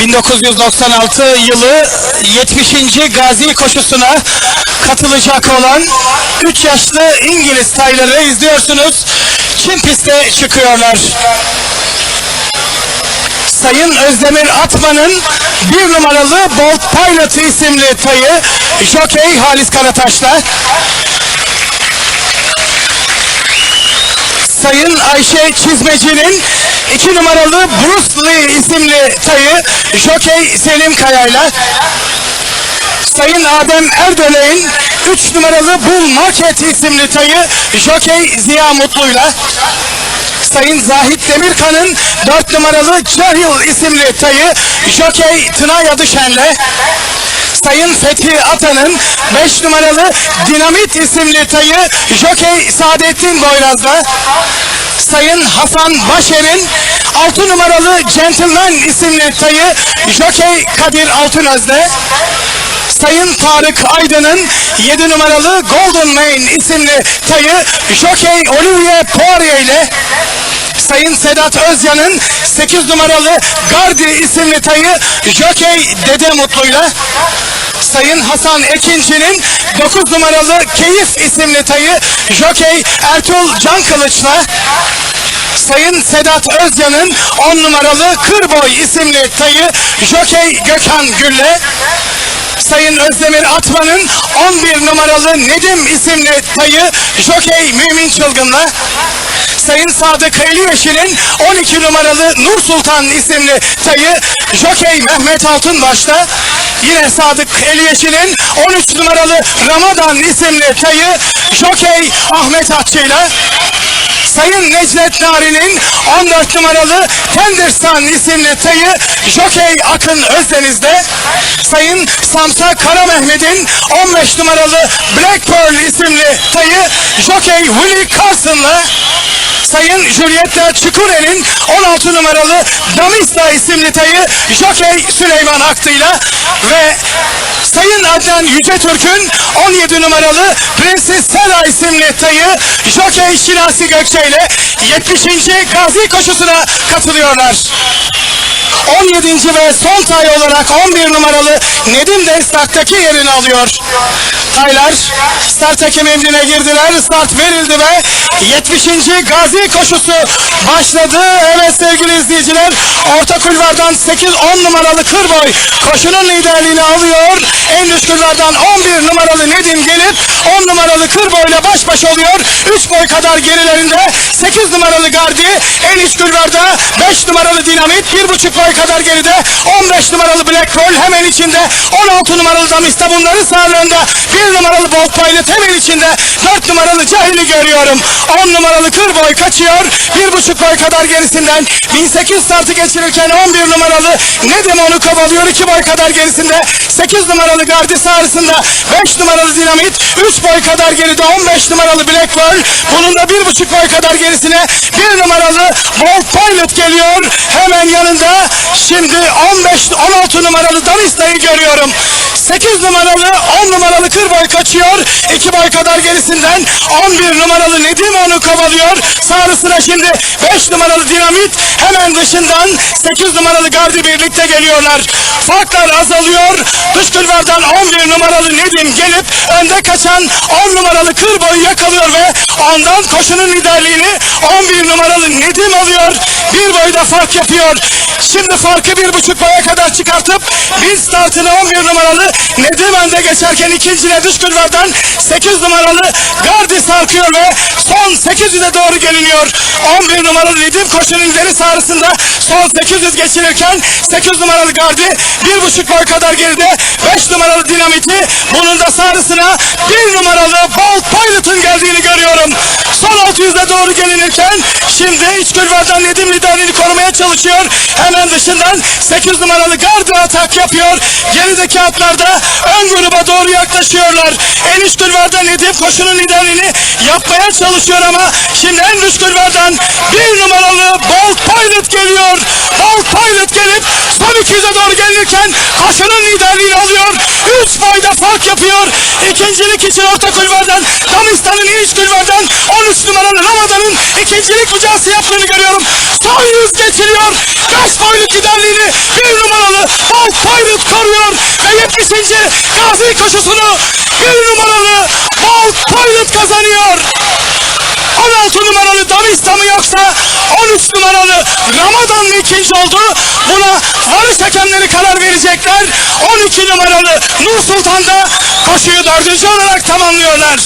1996 yılı 70. Gazi koşusuna katılacak olan 3 yaşlı İngiliz tayları izliyorsunuz. Çin piste çıkıyorlar. Sayın Özdemir Atman'ın bir numaralı Bolt Pilot isimli tayı Jockey Halis Karataş'la Sayın Ayşe Çizmeci'nin iki numaralı Bruce Lee isimli tayı Jockey Selim Kaya'yla. Sayın Adem Erdöle'nin 3 numaralı Bull Market isimli tayı Jockey Ziya Mutlu'yla. Sayın Zahit Demirkan'ın 4 numaralı Cahil isimli tayı Jockey Tınay Adışen'le Sayın Fethi Atan'ın 5 numaralı Dinamit isimli tayı Jockey Saadettin Boyraz'la Sayın Hasan Başer'in 6 numaralı Gentleman isimli tayı Jockey Kadir Altınöz'le Sayın Tarık Aydın'ın 7 numaralı Golden Mane isimli tayı Jockey Olivier Poirier ile Sayın Sedat Özyan'ın 8 numaralı Gardi isimli tayı Jockey Dede Mutlu'yla Sayın Hasan Ekinci'nin 9 numaralı Keyif isimli tayı Jockey Ertuğrul Can Kılıç'la Sayın Sedat Özyan'ın 10 numaralı Kırboy isimli tayı Jockey Gökhan Gül'le Sayın Özdemir Atman'ın 11 numaralı Nedim isimli tayı Jockey Mümin Çılgın'la Sayın Sadık Eliyeşil'in 12 numaralı Nur Sultan isimli tayı Jockey Mehmet Altınbaş'ta yine Sadık Eliyeşil'in 13 numaralı Ramadan isimli tayı Jockey Ahmet Akçı'yla Sayın Necdet Nari'nin 14 numaralı Tenderstan isimli tayı Jockey Akın Özdeniz'de. Sayın Samsa Karamehmet'in 15 numaralı Black Pearl isimli tayı Jockey Willie Carson'la. Sayın Julietta Çukurel'in 16 numaralı Damista isimli tayı Jockey Süleyman Aktı'yla ve Sayın Adnan Yücetürk'ün 17 numaralı Prenses Sera isimli tayı Jockey Şinasi Gökçe ile 70. Gazi koşusuna katılıyorlar. 17. ve son tay olarak 11 numaralı Nedim de yerini alıyor. Taylar start ekim emrine girdiler. Start verildi ve 70. Gazi koşusu başladı. Evet sevgili izleyiciler orta kulvardan 8-10 numaralı Kırboy koşunun liderliğini alıyor. En üst kulvardan 11 numaralı Nedim gelip 10 numaralı Kırboy ile baş başa oluyor. 3 boy kadar gerilerinde 8 numaralı Gardi en üst kulvarda 5 numaralı Dinamit 1,5 boy kadar geride 15 numaralı Black Pearl hemen içinde 16 numaralı Damista bunların sağlığında 1 numaralı Bolt Pilot hemen içinde 4 numaralı Cahil'i görüyorum. 10 numaralı Kırboy kaçıyor. 1,5 boy kadar gerisinden 1008 startı geçirirken 11 numaralı Nedim onu kovalıyor. 2 boy kadar gerisinde 8 numaralı Gardi sağrısında 5 numaralı Dinamit 3 boy kadar geride 15 numaralı Black Pearl. Bunun da 1,5 boy kadar gerisine 1 numaralı Bolt Pilot geliyor. Hemen yanında şimdi 15 16 numaralı Damista'yı görüyorum. 8 numaralı 10 numaralı Kırboy kaçıyor. 2 boy kadar gerisinden 11 numaralı Nedim onu kovalıyor. Sağrısına şimdi 5 numaralı Dinamit. Hemen dışından 8 numaralı Gardi birlikte geliyorlar. Farklar azalıyor. Dış kulvardan 11 numaralı Nedim gelip önde kaçan 10 numaralı Kırboy'u yakalıyor ve ondan koşunun liderliğini 11 numaralı Nedim alıyor. Bir boyda fark yapıyor. Şimdi farkı bir buçuk boya kadar çıkartıp bir startını 11 numaralı Nedim önde geçerken ikincine dış kulvardan 8 numaralı Gardi sarkıyor ve son 800'e doğru geliniyor. 11 numaralı Nedim koşunun ileri sağrısında son 800 geçirirken 8 numaralı Gardi bir buçuk boy kadar geride 5 numaralı Dinamiti bunun 600'e doğru gelinirken şimdi iç kulvardan Nedim liderliğini korumaya çalışıyor. Hemen dışından 8 numaralı Gardi atak yapıyor. Gerideki atlarda ön gruba doğru yaklaşıyorlar. En üst kulvardan Nedim koşunun liderliğini yapmaya çalışıyor ama şimdi en üst kulvardan 1 numaralı Bolt Pilot geliyor. Bolt Pilot gelip son 200'e doğru gelirken koşunun liderliğini alıyor. 3 boyda fark yapıyor. İkincilik için orta kulvardan Damistan'ın iç kulvardan 13 numaralı Ramazan'ın ikincilik mücadelesi yaptığını görüyorum son 100 geçiliyor 5 boyluk liderliğini 1 numaralı Bolt Pilot koruyor ve 70. Gazi koşusunu 1 numaralı Bolt Pilot kazanıyor. 16 numaralı Davista mı yoksa 13 numaralı Ramadan mı ikinci oldu? Buna varış hakemleri karar verecekler. 12 numaralı Nur Sultan da koşuyu dördüncü olarak tamamlıyorlar.